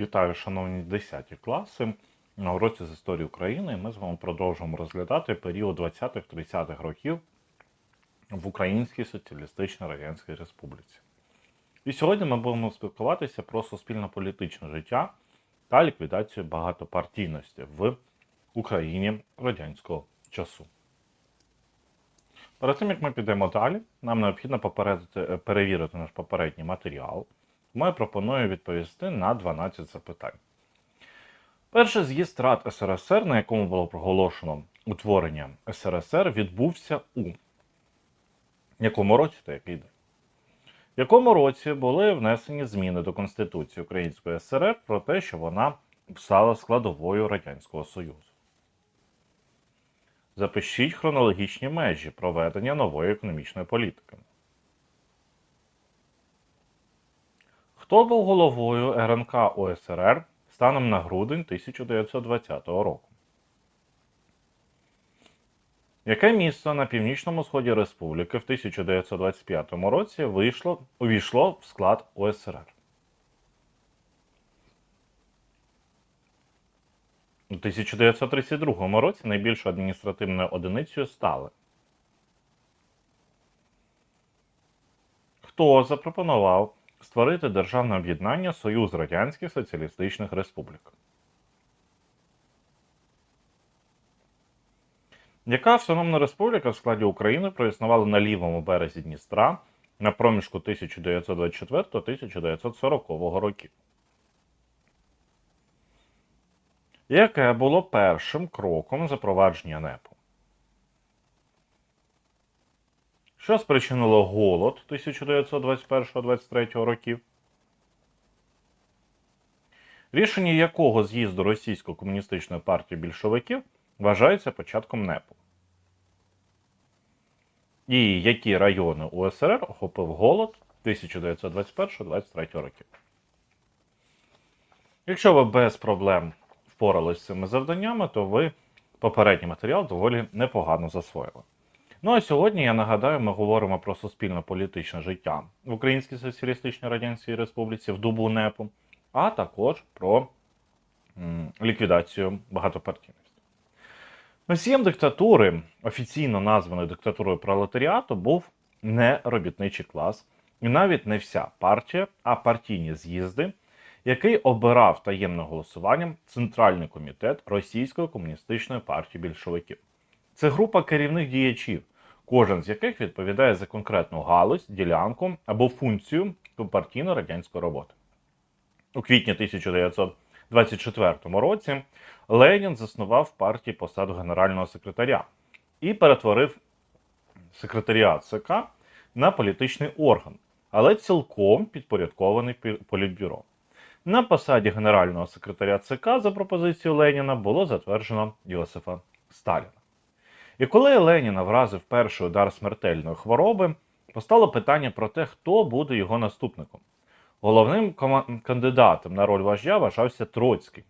Вітаю, шановні 10 класи. На уроці з історії України ми з вами продовжуємо розглядати період 20-30-х років в Українській Соціалістичній Радянській Республіці. І сьогодні ми будемо спілкуватися про суспільно-політичне життя та ліквідацію багатопартійності в Україні радянського часу. Перед тим, як ми підемо далі, нам необхідно перевірити наш попередній матеріал. Я пропоную відповісти на 12 запитань. Перший з'їзд Рад СРСР, на якому було проголошено утворення СРСР, відбувся у якому році та який день? В якому році були внесені зміни до Конституції Української СРР про те, що вона стала складовою Радянського Союзу? Запишіть хронологічні межі проведення нової економічної політики. Хто був головою РНК ОСРР станом на грудень 1920 року? Яке місто на північному сході республіки в 1925 році вийшло, увійшло в склад ОСРР? У 1932 році найбільшою адміністративною одиницею стали. Хто запропонував створити державне об'єднання Союз Радянських Соціалістичних Республік? Яка автономна республіка в складі України проіснувала на лівому березі Дністра на проміжку 1924-1940 років? Яке було першим кроком запровадження НЕПу? Що спричинило голод 1921-23 років? Рішення якого з'їзду Російської комуністичної партії більшовиків вважається початком НЕПу? І які райони УСРР охопив голод 1921-23 років? Якщо ви без проблем впоралися з цими завданнями, то ви попередній матеріал доволі непогано засвоїли. Ну а сьогодні я нагадаю, ми говоримо про суспільно-політичне життя в Українській Соціалістичній Радянській Республіці в добу НЕПу, а також про м, ліквідацію багатопартійності. Носієм диктатури, офіційно названої диктатурою пролетаріату, був не робітничий клас, і навіть не вся партія, а партійні з'їзди, який обирав таємним голосуванням Центральний комітет Російської комуністичної партії більшовиків. Це група керівних діячів, кожен з яких відповідає за конкретну галузь, ділянку або функцію компартійно-радянської роботи. У квітні 1924 році Ленін заснував партії посаду генерального секретаря і перетворив секретаріат ЦК на політичний орган, але цілком підпорядкований політбюро. На посаді генерального секретаря ЦК за пропозицією Леніна було затверджено Йосифа Сталіна. І коли Леніна вразив перший удар смертельної хвороби, постало питання про те, хто буде його наступником. Головним кандидатом на роль вождя вважався Троцький.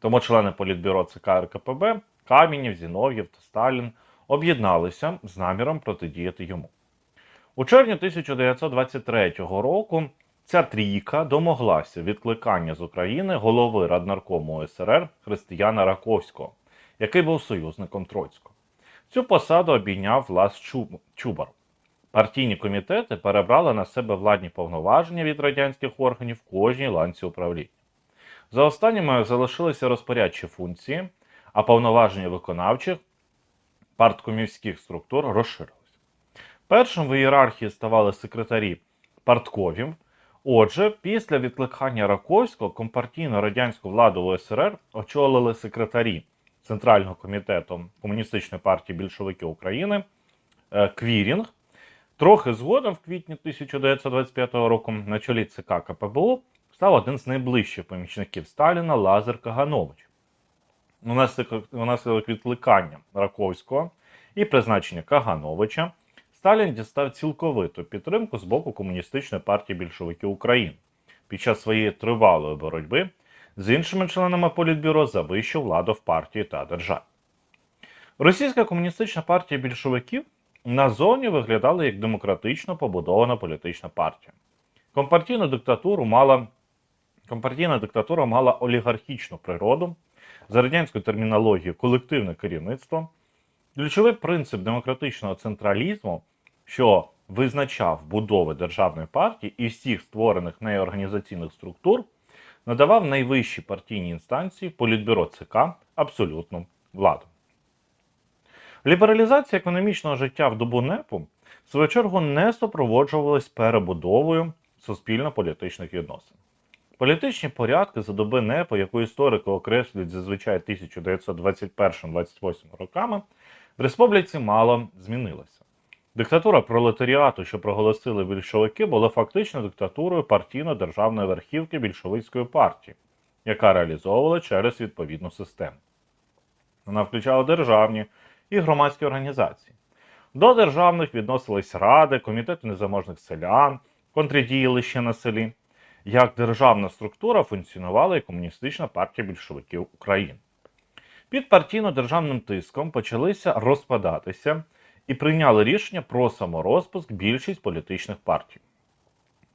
Тому члени політбюро ЦК РКПБ Камінів, Зінов'єв та Сталін об'єдналися з наміром протидіяти йому. У червні 1923 року ця трійка домоглася відкликання з України голови Раднаркому СРР Християна Раковського, який був союзником Троцького. Цю посаду обійняв Влас Чубар. Партійні комітети перебрали на себе владні повноваження від радянських органів в кожній ланці управління. За останніми залишилися розпорядчі функції, а повноваження виконавчих парткомівських структур розширилися. Першим в ієрархії ставали секретарі партковів. Отже, після відкликання Раковського компартійну радянську владу УСРР очолили секретарі Центрального комітету Комуністичної партії більшовиків України е, Квірінг. Трохи згодом, в квітні 1925 року, на чолі ЦК КПБУ став один з найближчих помічників Сталіна Лазар Каганович. Унаслідок відкликання Раковського і призначення Кагановича Сталін дістав цілковиту підтримку з боку Комуністичної партії більшовиків України під час своєї тривалої боротьби з іншими членами політбюро за вищу владу в партії та державі. Російська комуністична партія більшовиків назовні виглядала як демократично побудована політична партія. Компартійну диктатуру мала компартійна диктатура мала олігархічну природу, за радянською термінологією колективне керівництво. Ключовий принцип демократичного централізму, що визначав будови державної партії і всіх створених нею організаційних структур, надавав найвищій партійній інстанції політбюро ЦК абсолютну владу. Лібералізація економічного життя в добу НЕПу в свою чергу не супроводжувалась перебудовою суспільно-політичних відносин. Політичні порядки за доби НЕПу, яку історики окреслюють зазвичай 1921-28 роками, в республіці мало змінилася. Диктатура пролетаріату, що проголосили більшовики, була фактично диктатурою партійно-державної верхівки більшовицької партії, яка реалізовувала через відповідну систему. Вона включала державні і громадські організації. До державних відносились ради, комітети незаможних селян, контрдіялища на селі. Як державна структура функціонувала і Комуністична партія більшовиків України. Під партійно-державним тиском почалися розпадатися і прийняли рішення про саморозпуск більшість політичних партій.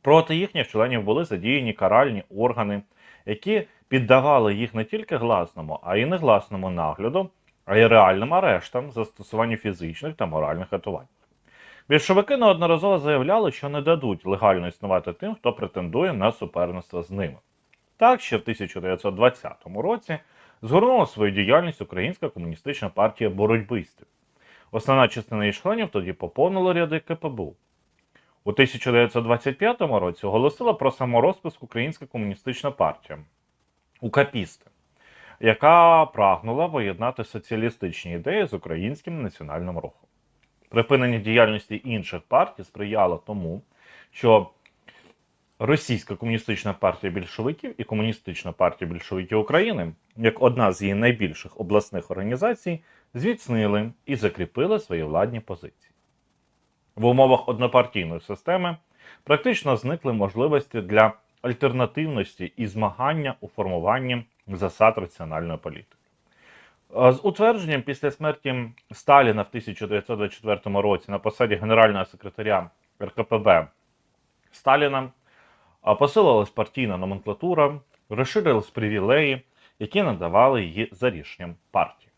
Проти їхніх членів були задіяні каральні органи, які піддавали їх не тільки гласному, а й негласному нагляду, а й реальним арештам застосуванню фізичних та моральних катувань. Більшовики неодноразово заявляли, що не дадуть легально існувати тим, хто претендує на суперництво з ними. Так, ще в 1920 році згорнула свою діяльність Українська комуністична партія боротьбистів. Основна частина її тоді поповнила ряди КПБУ. У 1925 році оголосила про саморозпуск Українська комуністична партія УКАПісти, яка прагнула поєднати соціалістичні ідеї з українським національним рухом. Припинення діяльності інших партій сприяло тому, що Російська комуністична партія більшовиків і Комуністична партія більшовиків України, як одна з її найбільших обласних організацій, зміцнили і закріпили свої владні позиції. В умовах однопартійної системи практично зникли можливості для альтернативності і змагання у формуванні засад раціональної політики. З утвердженням після смерті Сталіна в 1924 році на посаді генерального секретаря РКПБ Сталіна посилилась партійна номенклатура, розширились привілеї, які надавали її за рішенням партії.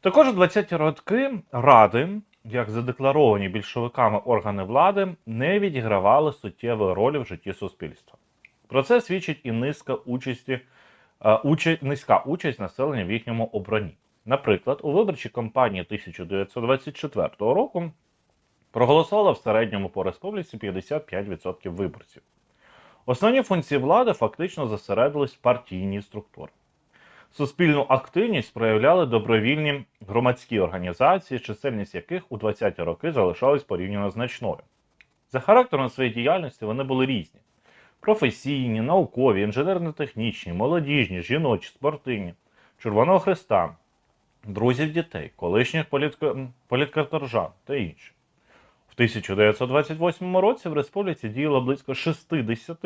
Також у 20-ті роки ради, як задекларовані більшовиками органи влади, не відігравали суттєвої ролі в житті суспільства. Про це свідчить і низка участі участь, низька участь населення в їхньому обранні. Наприклад, у виборчій кампанії 1924 року проголосувало в середньому по республіці 55% виборців. Основні функції влади фактично зосередились в партійній структурі. Суспільну активність проявляли добровільні громадські організації, чисельність яких у 20-ті роки залишалась порівняно значною. За характером своєї діяльності вони були різні професійні, наукові, інженерно-технічні, молодіжні, жіночі, спортивні, Червоного Христа, друзів дітей, колишніх політко... політкаторжан та інші. В 1928 році в республіці діяло близько 60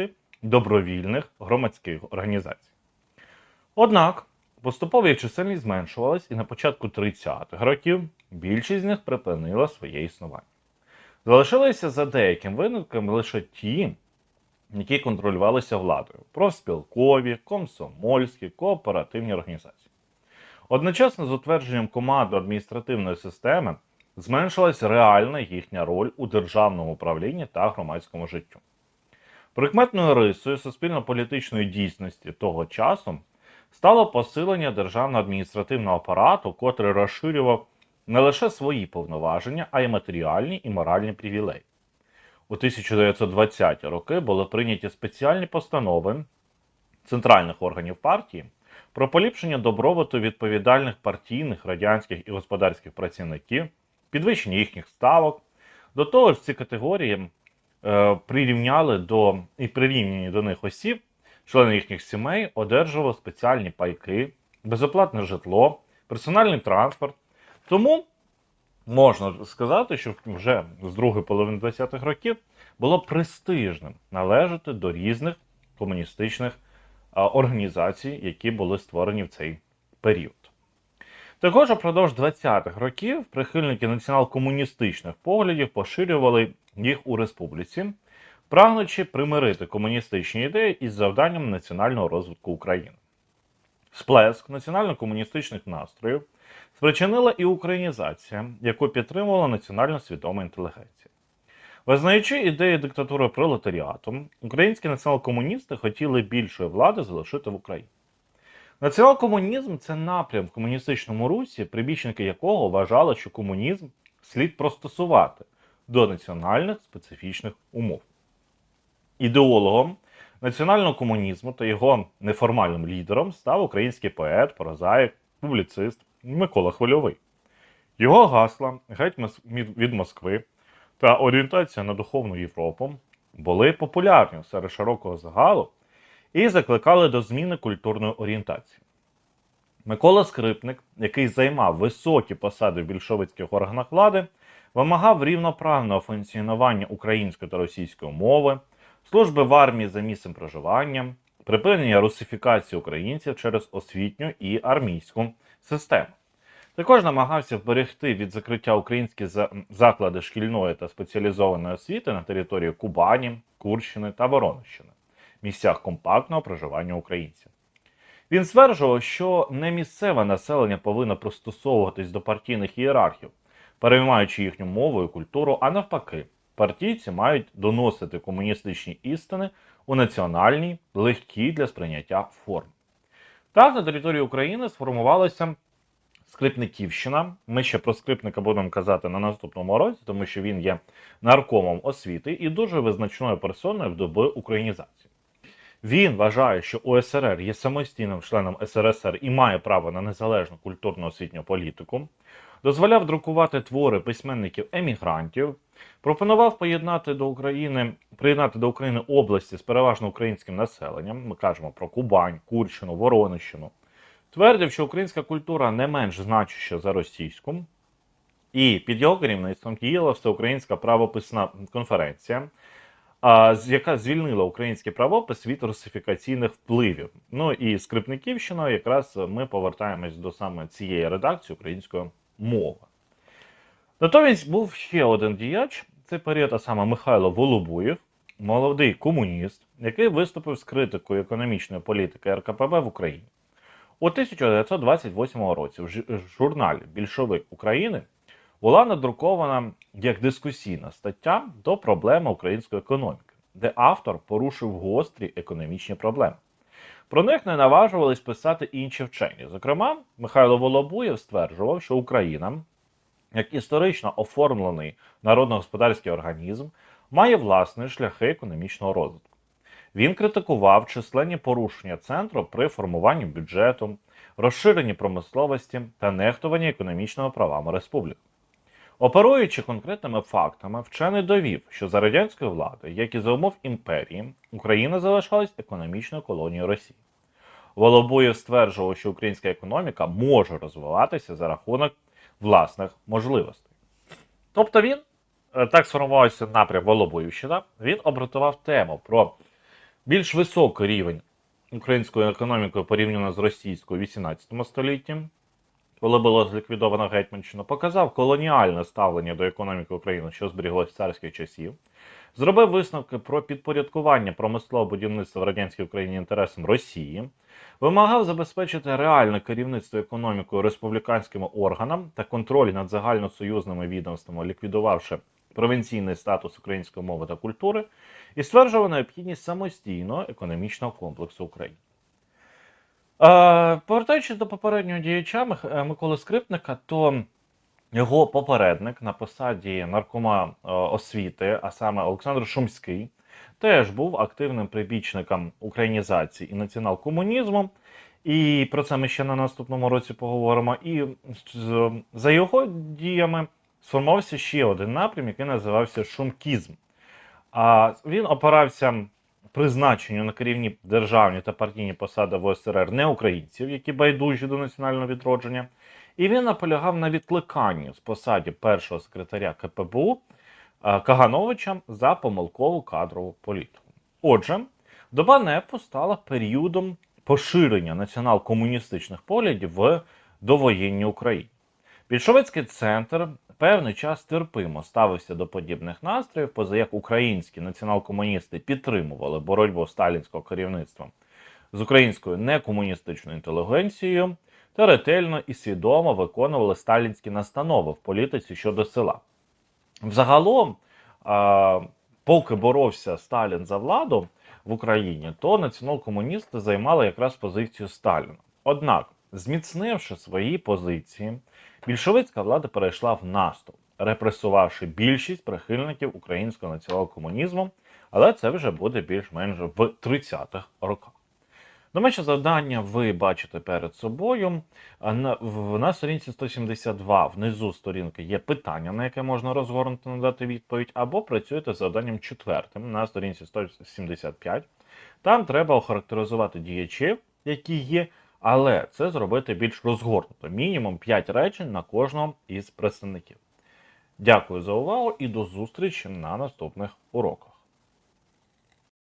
добровільних громадських організацій. Однак поступово їх чисельність зменшувалась, і на початку 30-х років більшість з них припинила своє існування. Залишилися за деяким винятком лише ті, які контролювалися владою профспілкові, комсомольські, кооперативні організації. Одночасно з утвердженням команди адміністративної системи зменшилася реальна їхня роль у державному управлінні та громадському життю. Прикметною рисою суспільно-політичної дійсності того часу стало посилення державного адміністративного апарату, котрий розширював не лише свої повноваження, а й матеріальні і моральні привілеї. У 1920-ті роки були прийняті спеціальні постанови центральних органів партії про поліпшення добробуту відповідальних партійних, радянських і господарських працівників, підвищення їхніх ставок. До того ж, ці категорії е, прирівняли до і прирівняні до них осіб, члени їхніх сімей одержували спеціальні пайки, безоплатне житло, персональний транспорт. Тому можна сказати, що вже з другої половини 20-х років було престижним належати до різних комуністичних організацій, які були створені в цей період. Також упродовж 20-х років прихильники націонал-комуністичних поглядів поширювали їх у республіці, прагнучи примирити комуністичні ідеї із завданням національного розвитку України. Сплеск національно-комуністичних настроїв спричинила і українізація, яку підтримувала національно свідома інтелігенція. Визнаючи ідеї диктатури пролетаріату, українські націонал-комуністи хотіли більшої влади залишити в Україні. Націонал-комунізм це напрям в комуністичному русі, прибічники якого вважали, що комунізм слід простосувати до національних специфічних умов. Ідеологом національного комунізму та його неформальним лідером став український поет, прозаїк, публіцист Микола Хвильовий. Його гасла геть від Москви та орієнтація на духовну Європу були популярні серед широкого загалу і закликали до зміни культурної орієнтації. Микола Скрипник, який займав високі посади в більшовицьких органах влади, вимагав рівноправного функціонування української та російської мови, служби в армії за місцем проживання, припинення русифікації українців через освітню і армійську систему. Також намагався вберегти від закриття українські заклади шкільної та спеціалізованої освіти на території Кубані, Курщини та Воронищини, місцях компактного проживання українців. Він стверджував, що не місцеве населення повинно пристосовуватись до партійних ієрархів, переймаючи їхню мову і культуру, а навпаки, партійці мають доносити комуністичні істини у національній, легкій для сприйняття формі. Так, на території України сформувалася Скрипниківщина. Ми ще про скрипника будемо казати на наступному році, тому що він є наркомом освіти і дуже визначною персоною в доби українізації. Він вважає, що УСРР є самостійним членом СРСР і має право на незалежну культурну освітню політику, дозволяв друкувати твори письменників емігрантів, пропонував поєднати до України, приєднати до України області з переважно українським населенням. Ми кажемо про Кубань, Курщину, Воронищину. Твердив, що українська культура не менш значуща за російську, і під його керівництвом діяла всеукраїнська правописна конференція, яка звільнила український правопис від русифікаційних впливів. Ну і Скрипниківщина, якраз ми повертаємось до саме цієї редакції української мови. Натомість був ще один діяч, це період, а саме Михайло Волобуєв, молодий комуніст, який виступив з критикою економічної політики РКПБ в Україні. У 1928 році в журналі Більшовик України була надрукована як дискусійна стаття до проблеми української економіки, де автор порушив гострі економічні проблеми. Про них не наважувались писати інші вчені. Зокрема, Михайло Волобуєв стверджував, що Україна, як історично оформлений народно-господарський організм, має власні шляхи економічного розвитку. Він критикував численні порушення центру при формуванні бюджету, розширенні промисловості та нехтуванні економічними правами республіки. Оперуючи конкретними фактами, вчений довів, що за радянської влади, як і за умов імперії, Україна залишалась економічною колонією Росії. Волобуєв стверджував, що українська економіка може розвиватися за рахунок власних можливостей. Тобто він е, так сформувався напрям Волобуївщина, він обґрунтував тему про більш високий рівень української економіки порівняно з російською у 18 столітті, коли було зліквідовано Гетьманщину, показав колоніальне ставлення до економіки України, що зберіглося царських часів, зробив висновки про підпорядкування промислового будівництва в радянській Україні інтересам Росії, вимагав забезпечити реальне керівництво економікою республіканськими органам та контроль над загальносоюзними відомствами, ліквідувавши провінційний статус української мови та культури, і стверджував необхідність самостійного економічного комплексу України. Е, повертаючись до попереднього діяча е, Миколи Скрипника, то його попередник на посаді наркома е, освіти, а саме Олександр Шумський, теж був активним прибічником українізації і націонал-комунізму. І про це ми ще на наступному році поговоримо. І за його діями сформувався ще один напрям, який називався шумкізм. А він опирався призначенню на керівні державні та партійні посади в ОСРР не українців, які байдужі до національного відродження. І він наполягав на відкликанні з посаді першого секретаря КПБУ е, Кагановича за помилкову кадрову політику. Отже, доба НЕПу стала періодом поширення націонал-комуністичних поглядів в довоєнній Україні. Більшовицький центр певний час терпимо ставився до подібних настроїв, поза як українські націонал-комуністи підтримували боротьбу сталінського керівництва з українською некомуністичною інтелігенцією та ретельно і свідомо виконували сталінські настанови в політиці щодо села. Взагалом, поки боровся Сталін за владу в Україні, то націонал-комуністи займали якраз позицію Сталіна. Однак, зміцнивши свої позиції, більшовицька влада перейшла в наступ, репресувавши більшість прихильників українського націонал-комунізму, але це вже буде більш-менш в 30-х роках. Домашнє завдання ви бачите перед собою. На, сторінці 172 внизу сторінки є питання, на яке можна розгорнуто надати відповідь, або працюєте з завданням четвертим на сторінці 175. Там треба охарактеризувати діячів, які є, але це зробити більш розгорнуто. Мінімум 5 речень на кожного із представників. Дякую за увагу і до зустрічі на наступних уроках.